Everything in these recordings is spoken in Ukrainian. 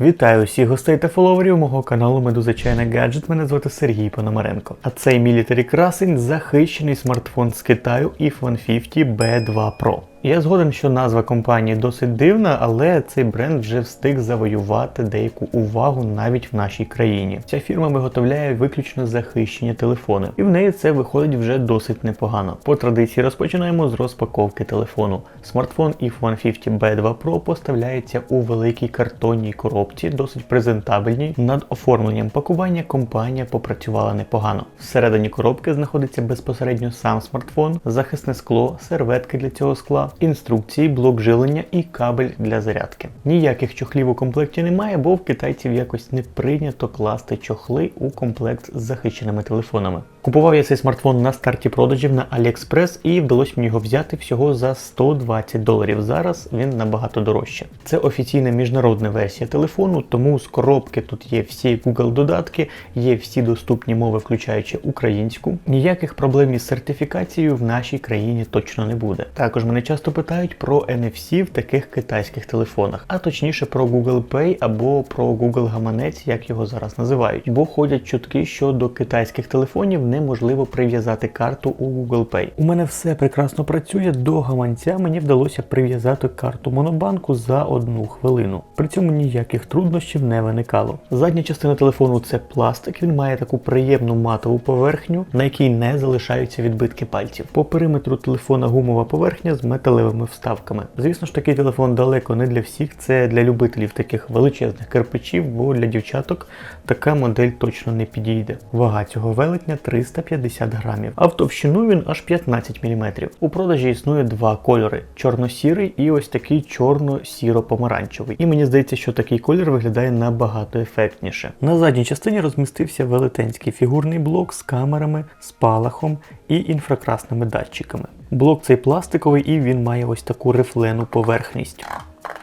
Вітаю всіх гостей та фоловерів мого каналу Медуза Гаджет. Мене звати Сергій Пономаренко. А цей мілітарі красень захищений смартфон з Китаю iPhone 50 B2 Pro. Я згоден, що назва компанії досить дивна, але цей бренд вже встиг завоювати деяку увагу навіть в нашій країні. Ця фірма виготовляє виключно захищені телефони, і в неї це виходить вже досить непогано. По традиції розпочинаємо з розпаковки телефону. Смартфон iPhone 50 B2 Pro поставляється у великій картонній коробці, досить презентабельній. Над оформленням пакування компанія попрацювала непогано. Всередині коробки знаходиться безпосередньо сам смартфон, захисне скло, серветки для цього скла, інструкції, блок жилення і кабель для зарядки. Ніяких чохлів у комплекті немає, бо в китайців якось не прийнято класти чохли у комплект з захищеними телефонами. Купував я цей смартфон на старті продажів на AliExpress і вдалося мені його взяти всього за 120 доларів. Зараз він набагато дорожче. Це офіційна міжнародна версія телефону, тому з коробки тут є всі Google додатки, є всі доступні мови, включаючи українську. Ніяких проблем із сертифікацією в нашій країні точно не буде. Також мене часто питають про NFC в таких китайських телефонах, а точніше про Google Pay або про Google гаманець, як його зараз називають. Бо ходять чутки, що до китайських телефонів неможливо прив'язати карту у Google Pay. У мене все прекрасно працює. До гаманця мені вдалося прив'язати карту монобанку за одну хвилину. При цьому ніяких труднощів не виникало. Задня частина телефону це пластик. Він має таку приємну матову поверхню, на якій не залишаються відбитки пальців. По периметру телефона гумова поверхня з металевими вставками. Звісно ж, такий телефон далеко не для всіх. Це для любителів таких величезних кирпичів, бо для дівчаток така модель точно не підійде. Вага цього велетня 350 грамів, а в товщину він аж 15 мм. У продажі існує два кольори: чорно-сірий і ось такий чорно-сіро-помаранчевий. І мені здається, що такий колір виглядає набагато ефектніше. На задній частині розмістився велетенський фігурний блок з камерами, спалахом і інфракрасними датчиками. Блок цей пластиковий і він має ось таку рифлену поверхність.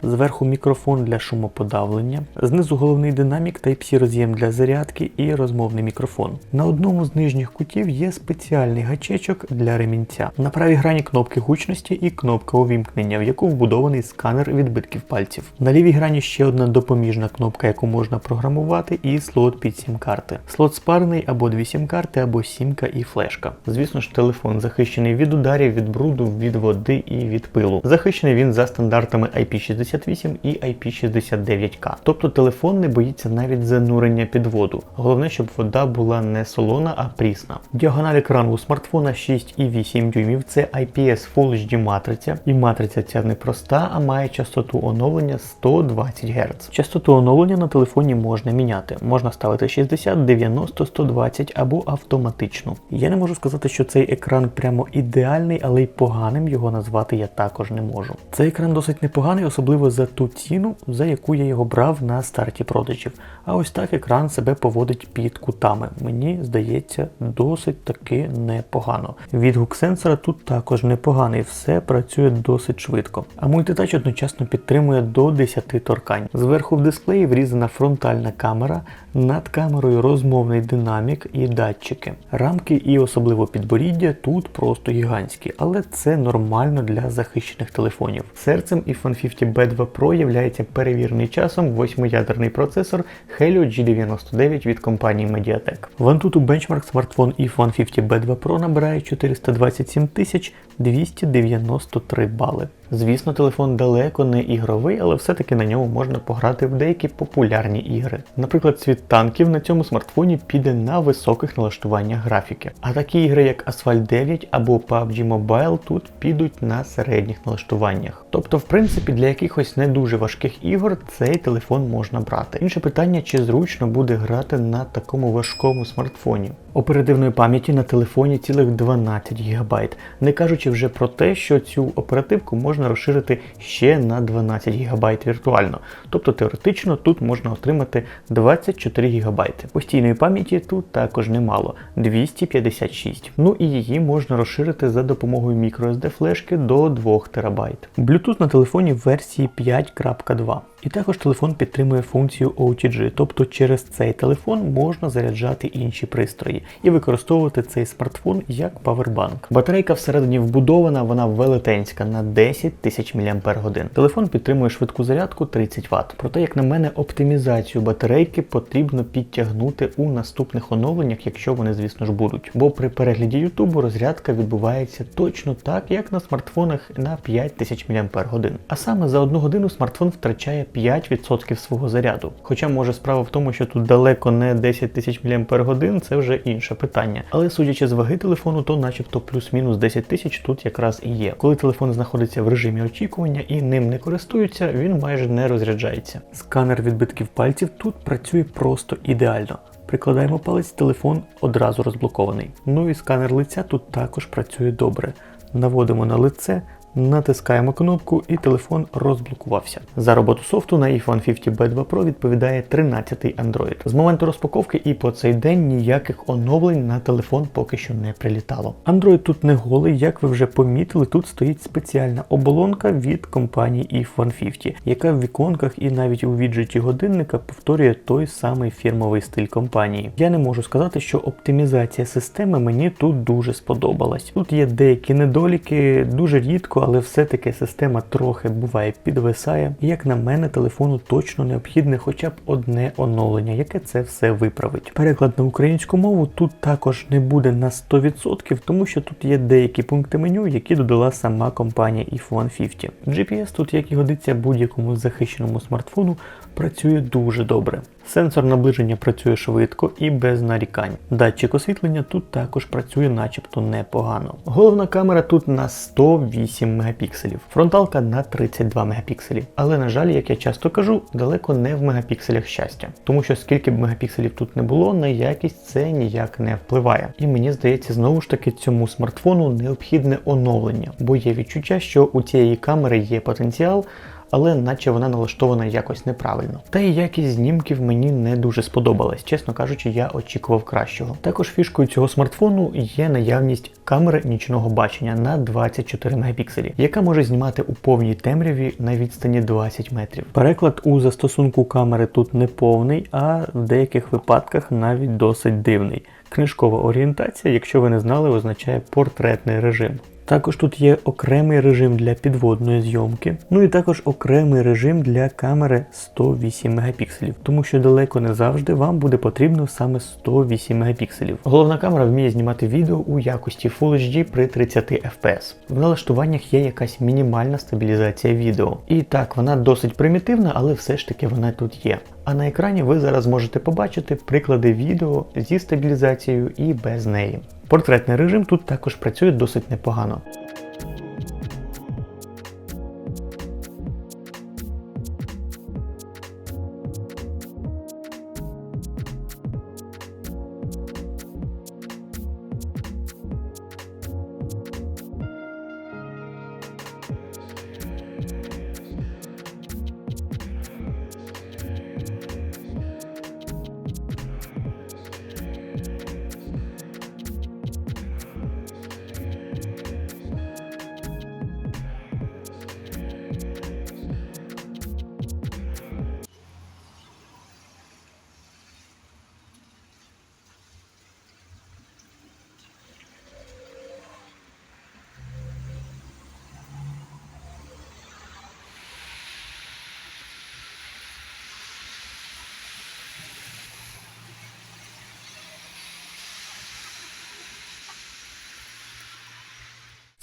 Зверху мікрофон для шумоподавлення, знизу головний динамік Type-C роз'єм для зарядки і розмовний мікрофон. На одному з нижніх кутів є спеціальний гачечок для ремінця. На правій грані кнопки гучності і кнопка увімкнення, в яку вбудований сканер відбитків пальців. На лівій грані ще одна допоміжна кнопка, яку можна програмувати, і слот під сім-карти. Слот спарений або дві сім-карти, або сімка і флешка. Звісно ж, телефон захищений від ударів, від бруду, від води і від пилу. Захищений він за стандартами IP68 і IP69K. Тобто телефон не боїться навіть занурення під воду. Головне, щоб вода була не солона, а прісна. Діагональ екрану у смартфона 6,8 дюймів. Це IPS Full HD матриця. І матриця ця не проста, а має частоту оновлення 120 Гц. Частоту оновлення на телефоні можна міняти. Можна ставити 60, 90, 120 або автоматичну. Я не можу сказати, що цей екран прямо ідеальний, але й поганим його назвати я також не можу. Цей екран досить непоганий, особливо за ту ціну, за яку я його брав на старті продажів. А ось так екран себе поводить під кутами. Мені здається, досить таки непогано. Відгук сенсора тут також непоганий, все працює досить швидко. А мультитач одночасно підтримує до 10 торкань. Зверху в дисплеї врізана фронтальна камера, над камерою розмовний динамік і датчики. Рамки і особливо підборіддя тут просто гігантські, але це нормально для захищених телефонів. Серцем iPhone 50 B2 Pro являється перевірений часом восьмиядерний процесор Helio G99 від компанії Mediatek. В Antutu Benchmark смартфон iPhone 50 B2 Pro набирає 427 293 бали. Звісно, телефон далеко не ігровий, але все-таки на ньому можна пограти в деякі популярні ігри. Наприклад, світ танків на цьому смартфоні піде на високих налаштуваннях графіки. А такі ігри, як Asphalt 9 або PUBG Mobile, тут підуть на середніх налаштуваннях. Тобто, в принципі, для якихось не дуже важких ігор цей телефон можна брати. Інше питання, чи зручно буде грати на такому важкому смартфоні. Оперативної пам'яті на телефоні цілих 12 ГБ, не кажучи вже про те, що цю оперативку можна розширити ще на 12 ГБ віртуально. Тобто теоретично тут можна отримати 24 ГБ. Постійної пам'яті тут також немало 256. Ну і її можна розширити за допомогою microSD флешки до 2 ТБ. Bluetooth на телефоні в версії 5.2. І також телефон підтримує функцію OTG, тобто через цей телефон можна заряджати інші пристрої. І використовувати цей смартфон як павербанк. Батарейка всередині вбудована, вона велетенська на 10 тисяч мАч. Телефон підтримує швидку зарядку 30 Вт. Проте, як на мене, оптимізацію батарейки потрібно підтягнути у наступних оновленнях, якщо вони, звісно ж, будуть. Бо при перегляді Ютубу розрядка відбувається точно так, як на смартфонах на 5000 мАч. А саме за одну годину смартфон втрачає 5% свого заряду. Хоча може справа в тому, що тут далеко не 10 тисяч мАч, це вже інше питання. Але судячи з ваги телефону, то начебто плюс-мінус 10 тисяч тут якраз і є. Коли телефон знаходиться в режимі очікування і ним не користуються, він майже не розряджається. Сканер відбитків пальців тут працює просто ідеально. Прикладаємо палець, телефон одразу розблокований. Ну і сканер лиця тут також працює добре. Наводимо на лице, натискаємо кнопку і телефон розблокувався. За роботу софту на iPhone 50 B2 Pro відповідає 13-й Android. З моменту розпаковки і по цей день ніяких оновлень на телефон поки що не прилітало. Android тут не голий, як ви вже помітили, тут стоїть спеціальна оболонка від компанії iPhone 50, яка в віконках і навіть у віджеті годинника повторює той самий фірмовий стиль компанії. Я не можу сказати, що оптимізація системи мені тут дуже сподобалась. Тут є деякі недоліки, дуже рідко але все-таки система трохи буває підвисає. І як на мене, телефону точно необхідне хоча б одне оновлення, яке це все виправить. Переклад на українську мову тут також не буде на 100%, тому що тут є деякі пункти меню, які додала сама компанія iPhone 50. GPS тут, як і годиться будь-якому захищеному смартфону, працює дуже добре. Сенсор наближення працює швидко і без нарікань. Датчик освітлення тут також працює начебто непогано. Головна камера тут на 108 мегапікселів, фронталка на 32 мегапікселів. Але, на жаль, як я часто кажу, далеко не в мегапікселях щастя. Тому що скільки б мегапікселів тут не було, на якість це ніяк не впливає. І мені здається, знову ж таки цьому смартфону необхідне оновлення, бо є відчуття, що у цієї камери є потенціал але наче вона налаштована якось неправильно. Та і якість знімків мені не дуже сподобалась, чесно кажучи, я очікував кращого. Також фішкою цього смартфону є наявність камери нічного бачення на 24 мегапікселі, яка може знімати у повній темряві на відстані 20 метрів. Переклад у застосунку камери тут не повний, а в деяких випадках навіть досить дивний. Книжкова орієнтація, якщо ви не знали, означає портретний режим. Також тут є окремий режим для підводної зйомки, ну і також окремий режим для камери 108 мегапікселів, тому що далеко не завжди вам буде потрібно саме 108 мегапікселів. Головна камера вміє знімати відео у якості Full HD при 30 FPS. В налаштуваннях є якась мінімальна стабілізація відео. І так, вона досить примітивна, але все ж таки вона тут є. А на екрані ви зараз можете побачити приклади відео зі стабілізацією і без неї. Портретний режим тут також працює досить непогано.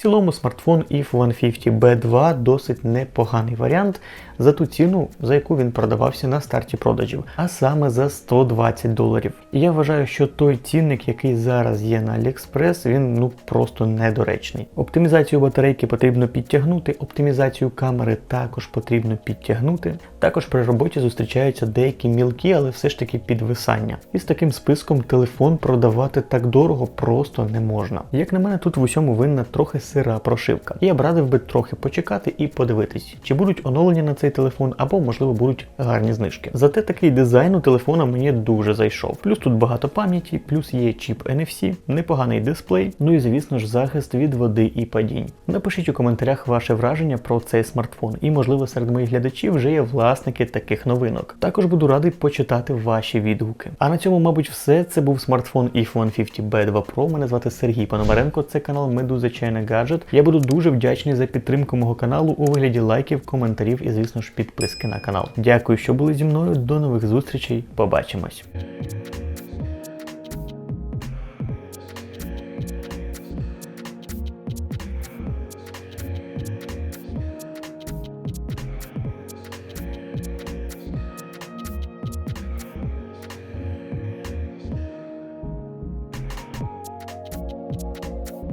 В цілому смартфон if 150 B2 досить непоганий варіант за ту ціну, за яку він продавався на старті продажів, а саме за 120 доларів. І я вважаю, що той цінник, який зараз є на AliExpress, він ну просто недоречний. Оптимізацію батарейки потрібно підтягнути, оптимізацію камери також потрібно підтягнути. Також при роботі зустрічаються деякі мілкі, але все ж таки підвисання. І з таким списком телефон продавати так дорого просто не можна. Як на мене, тут в усьому винна трохи сира прошивка. Я б радив би трохи почекати і подивитись, чи будуть оновлення на цей телефон, або можливо будуть гарні знижки. Зате такий дизайн у телефона мені дуже зайшов. Плюс тут багато пам'яті, плюс є чіп NFC, непоганий дисплей, ну і звісно ж захист від води і падінь. Напишіть у коментарях ваше враження про цей смартфон, і можливо серед моїх глядачів вже є власники таких новинок. Також буду радий почитати ваші відгуки. А на цьому, мабуть, все. Це був смартфон if 150 B2 Pro. Мене звати Сергій Пономаренко. Це канал Медуза Чайна Гаджет. Я буду дуже вдячний за підтримку мого каналу у вигляді лайків, коментарів і, звісно ж, підписки на канал. Дякую, що були зі мною. До нових зустрічей. Побачимось.